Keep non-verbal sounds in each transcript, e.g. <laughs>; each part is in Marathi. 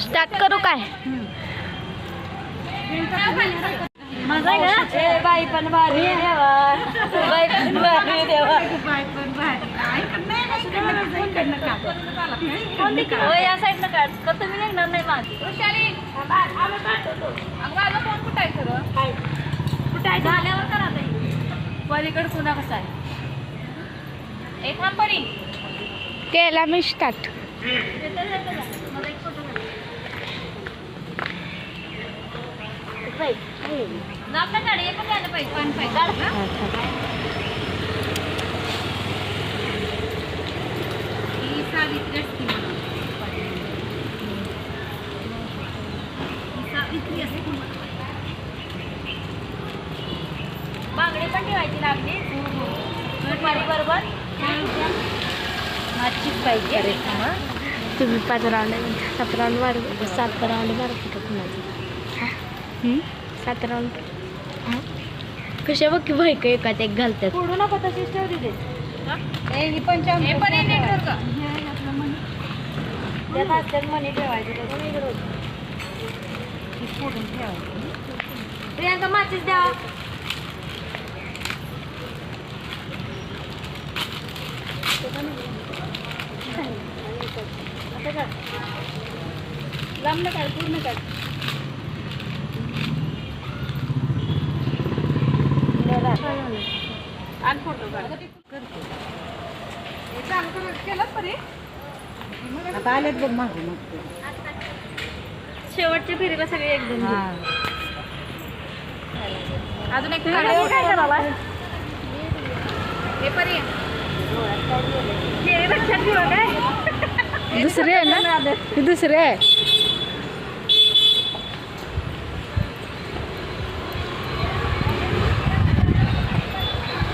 स्टार्ट करू काय? बाई पण भारी देवा. बाई पण भारी देवा. या साईडनं काढ. का तुम्ही निघणार नाही माझी झाल्यावर करा पलीकडे पुन्हा कसा आहे थांब परी. केला मी स्टार्ट हे पण झालं पाहिजे पण पाहिजे काढ ना. ही सावित्री असते. ही सावित्री असते. बांगडी पण ठेवायची लागली. दुपारी बरोबर. माझीच पाहिजे तुम्ही पाच राऊंड सात राऊंड मार सात राऊंड मारते का कुणाची? सात राऊंड. कशा बघ की भाई का एकात एक घालतात. फोडू नको तशीच ठेव तिथे ही? पण मनी ठेवायचे प्रियांका माचीच लांब न काढ पूर्ण काढ आणि फोटो काढ आता आलेत बघ मागे मग शेवटच्या फेरीला सगळे एकदम हा. अजून एक हे परी. हे लक्षात आहे ना? आहे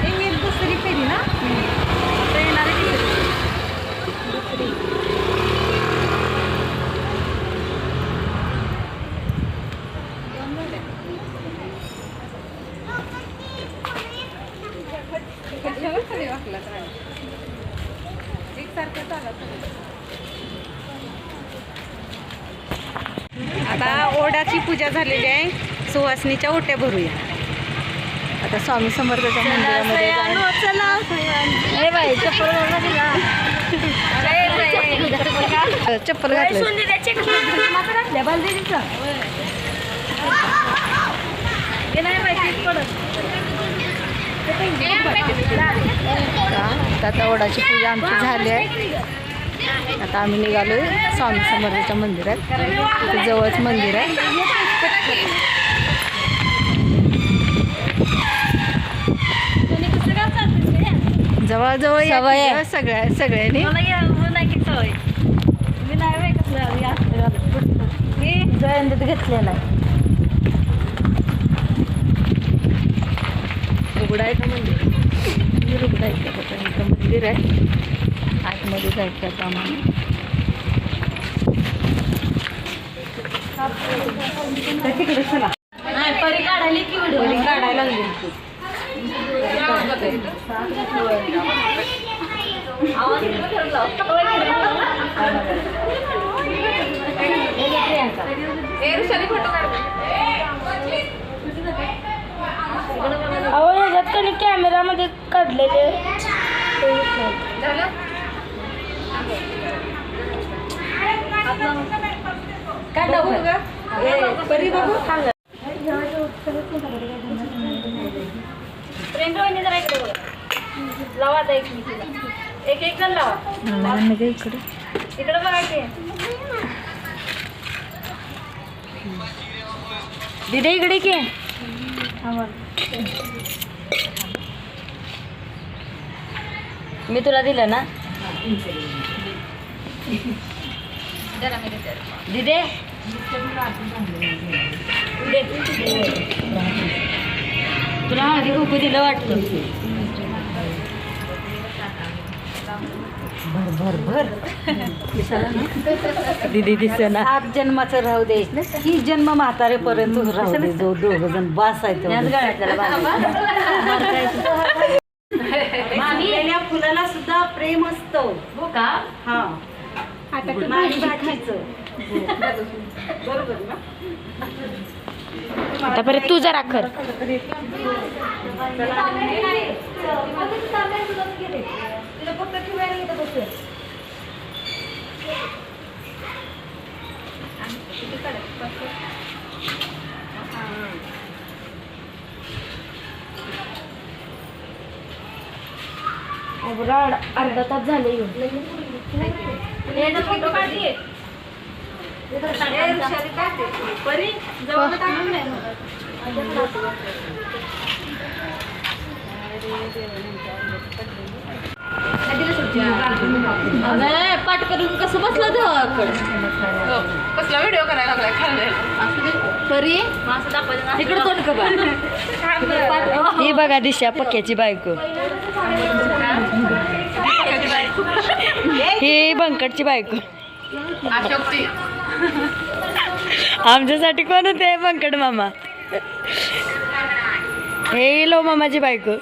ही दुसरी फेरी ना आता येणार आहे की दुसरी आता ओढाची पूजा झालेली आहे. सुहासनीच्या ओट्या भरूया. आता स्वामी समर्थाच्या मंदिरामध्ये हे बाई चप्पल चप्पल घातलं. आता ओढाची पूजा आमची झाली आहे. आता आम्ही निघालो स्वामी समर्थाच्या मंदिरात. जवळच मंदिर आहे. जवळजवळ या सवय सगळ्या सगळ्यांनी? जयंतीत घेतलेला आहे. का मंदिर मंदिर उघडा आहे का बघा, इथं मंदिर आहे. आतमध्ये जायचं आता आम्हाला. तिकडे चला. परी काढायली की काढायला लागली. ती. कधी कॅमेरामध्ये काढलेले परी बघू जरा इकडे बघा. लावा आता एक एक एक जण लावा. इकडे. इकडे बघा की. दिदे इकडे की? मी तुला दिलं ना? दिदे? दे. तुला हळदी कुकू दिलं वाटतं. भर भर भर. दिदी दिसना. सात जन्माचं राहू दे. ही जन्म म्हातारेपर्यंत राहू दे जो दोघ जण बास आहे <laughs> याच तेवढं. गाड्यात त्याला बांधायचं. मामी या फुलाला सुद्धा प्रेम असतं. हो का? हा. आता तू माझी भाजी खा. भाजीचं बरोबर ना? आता परत तू जरा कर. अर्धा तास झाले पाठ करून कसं बसलं धड कसला व्हिडिओ करायला लागलाय खाल्ले. परी इकडे तोंड कर. ही बघा दिशा पक्याची बायको. ही बंकटची बायको. आमच्यासाठी कोण होते? बंकट मामा. हे लो मामाची बायको.